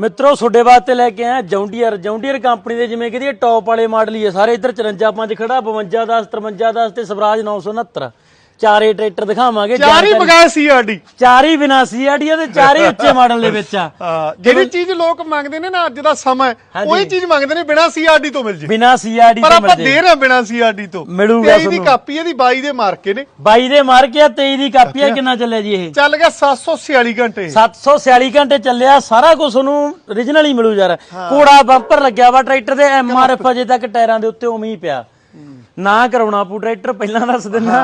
ਮਿੱਤਰੋ, ਤੁਹਾਡੇ ਵਾਸਤੇ ਲੈ ਕੇ ਆਇਆ ਜੌਂਡੀਅਰ। ਜੌਂਡੀਅਰ ਕੰਪਨੀ ਦੇ ਜਿਵੇਂ ਕਿ ਟੌਪ ਵਾਲੇ ਮਾਡਲ ਹੀ ਆ। ਸਾਰੇ ਇੱਧਰ 54 5 ਖੜਾ 52 10 53 10 ਤੇ ਸਵਰਾਜ 969 ਚਾਰੇ ਟਰੈਕਟਰ ਦਿਖਾਵਾਂਗੇ ਚਾਰ ਬਗਾਏ ਸੀਆਰਡੀ ਚਾਰ ਬਿਨਾ ਸੀਆਰਡੀ ਤੇ ਚਾਰੇ ਉੱਚੇ ਮਾਡਲ ਦੇ ਵਿੱਚ ਆ। ਜਿਹੜੀ ਚੀਜ਼ ਲੋਕ ਮੰਗਦੇ ਨੇ ਨਾ ਅੱਜ ਦਾ ਸਮਾਂ। ਉਹੀ ਚੀਜ਼ ਮੰਗਦੇ ਨੇ ਬਿਨਾ ਸੀਆਰਡੀ ਤੋਂ ਮਿਲ ਜੇ। ਬਿਨਾ ਸੀਆਰਡੀ ਪਰ ਤੋਂ ਆਪਾਂ ਮਿਲ ਦੇ ਰਹੇ ਬਿਨਾ ਸੀਆਰਡੀ ਤੋਂ। ਮਿਲੂਗਾ 23 ਦੀ ਤੁਹਾਨੂੰ। ਕਾਪੀ ਇਹਦੀ 22 ਦੇ ਮਾਰਕੇ ਨੇ। 22 ਦੇ ਮਾਰ ਕੇ ਆ 23 ਦੀ ਕਾਪੀ ਆ ਕਿੰਨਾ ਚੱਲਿਆ ਜੀ ਇਹ? ਚੱਲ ਗਿਆ 746 ਘੰਟੇ। 746 ਘੰਟੇ ਚੱਲਿਆ ਸਾਰਾ ਕੁਝ ਤੁਹਾਨੂੰ origignal ਹੀ ਮਿਲੂ ਯਾਰ। ਕੋੜਾ ਬੰਪਰ ਲੱਗਿਆ ਵਾ ਟਰੈਕਟਰ ਦੇ ਐਮਆਰਐਫ ਅਜੇ ਤੱਕ ਟਾਇਰਾਂ ਦੇ ਉੱਤੇ ਉਵੇਂ ਹੀ ਪਿਆ। ਨਾ ਕਰਾਉਣਾ ਪੂ ਟਰੈਕਟਰ ਪਹਿਲਾਂ ਦੱਸ ਦਿੰਦਾ।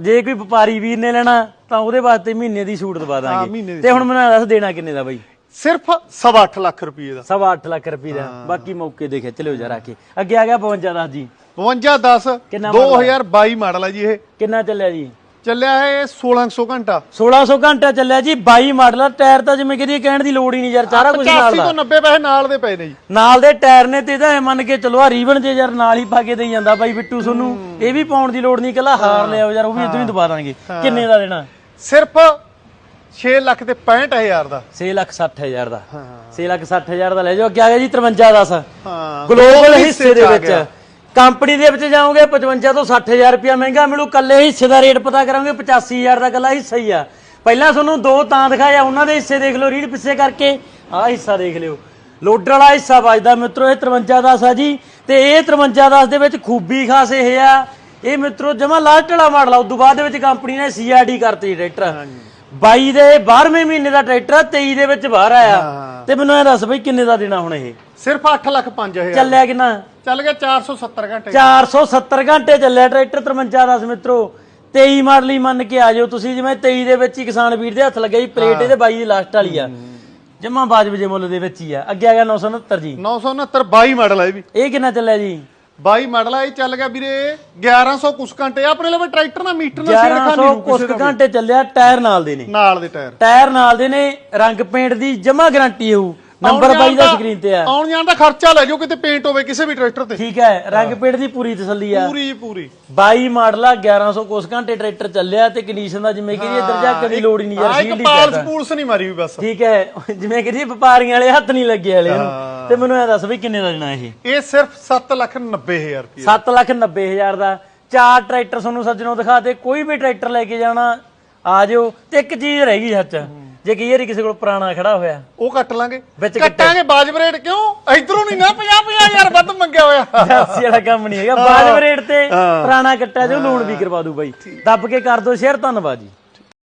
ਜੇ ਕੋਈ ਵਪਾਰੀ ਵੀਰ ਨੇ ਲੈਣਾ ਤਾਂ ਉਹਦੇ ਵਾਸਤੇ ਮਹੀਨੇ ਦੀ ਛੂਟ ਦਵਾ ਹਾਂ, ਦਾਂਗੇ। ਦੀ ਤੇ ਹੁਣ ਮੈਨੂੰ ਦੱਸ ਦੇਣਾ ਕਿੰਨੇ ਦਾ ਬਾਈ? ਸਿਰਫ 8.5 ਲੱਖ ਰੁਪਏ ਦਾ। ਸਵਾ ਅੱਠ ਲੱਖ ਰੁਪਏ ਦਾ। ਬਾਕੀ ਮੌਕੇ ਦੇਖੇ ਚਲਿਓ ਜਰਾ ਕੇ। ਅੱਗੇ ਆ ਗਿਆ 52 ਦਾ ਜੀ। 52 10 ਕਿੰਨਾ model ਹੈ? 2022 ਮਾਡਲ ਹੈ ਜੀ ਇਹ। ਕਿੰਨਾ ਚੱਲਿਆ ਜੀ? ਚੱਲਿਆ ਹੈ 1600 ਘੰਟਾ। 1600 ਘੰਟਾ ਚੱਲਿਆ ਜੀ 22 ਮਾਡਲ ਆ ਟਾਇਰ ਤਾਂ ਜਿਵੇਂ ਕਿ ਕਹਿਣ ਦੀ ਲੋੜ ਹੀ ਨਹੀਂ ਯਾਰ ਸਾਰਾ ਕੁਝ ਨਾਲ 85 ਦਾ ਤੋਂ 90 ਪੈਸੇ ਨਾਲ ਦੇ ਪਏ ਨੇ ਜੀ। ਨਾਲ ਦੇ ਟਾਇਰ ਨੇ ਤੇ ਇਹਦਾ ਇਹ ਮੰਨ ਕੇ ਚਲੋ ਆ ਰੀਬਨ ਜੇ ਯਾਰ ਨਾਲ ਹੀ ਪਾ ਕੇ ਦੇਈ ਜਾਂਦਾ ਬਾਈ ਬਿੱਟੂ ਤੁਹਾਨੂੰ ਇਹ ਵੀ ਪਾਉਣ ਦੀ ਲੋੜ ਨਹੀਂ ਕੱਲਾ ਹਾਰ ਲਿਆਓ ਯਾਰ ਉਹ ਵੀ ਇਦੋਂ ਹੀ ਦਵਾ ਦਾਂਗੇ। ਕਿੰਨੇ ਦਾ ਦੇਣਾ? ਸਿਰਫ 6 ਲੱਖ ਤੇ 65000 ਦਾ। 6 ਲੱਖ 60 ਹਜ਼ਾਰ ਦਾ। 6 ਲੱਖ 60 ਹਜ਼ਾਰ ਦਾ ਲੈ ਜਾਓ ਅੱਗੇ ਆ ਗਿਆ ਜੀ 53 10 ਹਾਂ। ਗਲੋਬਲ ਹਿੱਸੇ ਦੇ ਵਿੱਚ। ਕੰਪਨੀ ਦੇ ਵਿੱਚ ਜਾਓਗੇ 55 ਤੋਂ 60000 ਰੁਪਇਆ ਮਹਿੰਗਾ ਮਿਲੂ ਕੱਲੇ ਹਿੱਸੇ ਦਾ ਰੇਟ ਪਤਾ ਕਰਾਂਗੇ 85000 ਦਾ ਕੱਲਾ ਹਿੱਸਾ ਹੀ ਆ। ਪਹਿਲਾਂ ਤੁਹਾਨੂੰ ਦੋ ਤਾਂ ਦਿਖਾਇਆ ਉਹਨਾਂ ਦੇ ਹਿੱਸੇ ਦੇਖ ਲਓ ਰੀਡ ਪਿੱਛੇ ਕਰਕੇ ਆਹ ਹਿੱਸਾ ਦੇਖ ਲਿਓ। ਲੋਡਰ ਵਾਲਾ ਹਿੱਸਾ ਵੱਜਦਾ ਮਿੱਤਰੋ ਇਹ 53 10 ਆ ਜੀ। ਤੇ ਇਹ 53 10 ਦੇ ਵਿੱਚ ਖੂਬੀ ਖਾਸ ਇਹ ਆ। ਇਹ ਮਿੱਤਰੋ ਜਮਾ ਲਾਸਟ ਵਾਲਾ ਮਾਡਲ ਆ ਉਦੋਂ ਬਾਅਦ ਦੇ ਵਿੱਚ ਕੰਪਨੀ ਨੇ ਸੀਆਰਡੀ ਕਰਤੀ ਟਰੈਕਟਰ। 22 ਦੇ 12ਵੇਂ ਮਹੀਨੇ ਦਾ ਟਰੈਕਟਰ ਆ, 23 ਦੇ ਵਿੱਚ ਬਾਹਰ ਆਇਆ। ਤੇ ਮੈਨੂੰ ਇਹ ਦੱਸ ਬਈ ਕਿੰਨੇ ਦਾ ਦੇਣਾ ਹੁਣ ਇਹ? ਸਿਰਫ 8 ਲੱਖ 5000 ਚੱਲਿਆ ਕਿੰਨਾ? ਚੱਲ ਗਿਆ 470 ਘੰਟੇ। 470 ਘੰਟੇ ਚੱਲਿਆ ਟਰੈਕਟਰ 53 10 ਮਿੱਤਰੋ। 23 ਮਾਡਲ ਹੀ ਮੰਨ ਕੇ ਆ ਜਾਓ ਤੁਸੀਂ ਜਿਵੇਂ 23 ਦੇ ਵਿੱਚ ਹੀ ਕਿਸਾਨ ਵੀਰ ਦੇ ਹੱਥ ਲੱਗਿਆ ਜੀ ਪਲੇਟ ਇਹਦੇ 22 ਦੀ ਲਾਸਟ ਵਾਲੀ ਆ। ਜਮਾ ਬਾਜਬ ਜੇ ਮੁੱਲ ਦੇ ਵਿੱਚ ਹੀ ਆ। ਅੱਗੇ ਆ ਗਿਆ 969 ਜੀ। 969 22 ਮਾਡਲ ਹੈ ਇਹ ਵੀ। ਇਹ ਕਿੰਨਾ ਚੱਲਿਆ ਜੀ? 22 ਮਾਡਲ ਆ ਇਹ ਚੱਲ ਗਿਆ ਵੀਰੇ 1100 ਕੁਛ ਘੰਟੇ। ਆਪਣੇ ਲਈ ਟਰੈਕਟਰ ਨਾਲ ਮੀਟਰ ਨਾਲ ਛੇੜ 1100 ਖਾਨੀ ਕੁਛ ਕੁ ਘੰਟੇ ਚੱਲਿਆ ਟਾਇਰ ਨਾਲ ਦੇ ਨੇ। ਨਾਲ ਦੇ ਟਾਇਰ। ਟਾਇਰ ਨਾਲ ਦੇ ਨੇ ਰੰਗ ਪੇਂਟ ਦੀ ਜਮਾ ਗਾਰੰਟੀ ਹੋਊ। ਨੰਬਰ 22 ਦਾ ਸਕਰੀਨ ਤੇ ਆ। ਆਉਣ ਜਾਣ ਦਾ ਖਰਚਾ ਲੈ ਜਾਓ ਕਿਤੇ ਪੇਂਟ ਹੋਵੇ ਕਿਸੇ ਵੀ ਟਰੈਕਟਰ ਤੇ। ਠੀਕ ਹੈ ਰੰਗ ਪੇਂਟ ਦੀ ਪੂਰੀ ਤਸੱਲੀ ਆ। ਪੂਰੀ ਪੂਰੀ। 22 ਮਾਡਲ ਆ 1100 ਕੁਛ ਘੰਟੇ ਟਰੈਕਟਰ ਚੱਲਿਆ ਤੇ ਕੰਡੀਸ਼ਨ ਦਾ ਜਿਵੇਂ ਕਿ ਇੱਧਰ ਜਾ ਕੇ ਦੀ ਲੋੜ ਹੀ ਨਹੀਂ ਯਾਰ ਸੀਲ ਹੀ ਪਾਲਸ ਪੂਲਸ ਨਹੀਂ ਮਾਰੀ ਵੀ ਬਸ। ਠੀਕ ਹੈ ਜਿਵੇਂ ਕਿ ਜੀ ਵਪਾਰੀਆਂ ਵਾਲੇ ਹੱਥ ਨਹੀਂ ਲੱਗੇ ਵਾਲੇ ਨੂੰ ਤੇ ਮੈਨੂੰ ਇਹ ਦੱਸ ਵੀ ਕਿੰਨੇ ਦਾ ਦੇਣਾ ਇਹ? ਇਹ ਸਿਰਫ 7 ਲੱਖ 90 ਹਜ਼ਾਰ ਰੁਪਏ 7 ਲੱਖ 90 ਹਜ਼ਾਰ ਦਾ। ਚਾਰ ਟਰੈਕਟਰ ਤੁਹਾਨੂੰ ਸੱਜਣੋਂ ਦਿਖਾ ਤੇ ਕੋਈ ਵੀ ਟਰੈਕਟਰ ਲੈ ਕੇ ਜਾਣਾ ਆ ਜਾਓ। ਤੇ ਇੱਕ ਚੀਜ਼ ਰਹਿ ਗਈ ਸੱਚ। ਜੇ ਕਈ ਵਾਰੀ ਕਿਸੇ ਕੋਲ ਪੁਰਾਣਾ ਖੜਾ ਹੋਇਆ? ਉਹ ਕੱਟ ਲਾਂਗੇ। ਵਿੱਚ ਕੱਟਾਂਗੇ ਬਾਜਬ ਰੇਟ ਕਿਉਂ? ਇਧਰੋਂ ਨਹੀਂ ਨਾ 50 50 ਹਜ਼ਾਰ ਵੱਧ ਮੰਗਿਆ ਹੋਇਆ। ਐਸੀ ਵਾਲਾ ਕੰਮ ਨਹੀਂ ਹੈਗਾ। ਬਾਜਬ ਰੇਟ ਤੇ ਪੁਰਾਣਾ ਕੱਟਿਆ ਜੋ ਲੋਨ ਵੀ ਕਰਵਾ ਦੂ ਬਾਈ। ਦੱਬ ਕੇ ਕਰ ਦੋ ਸ਼ੇਅਰ। ਧੰਨਵਾਦ ਜੀ।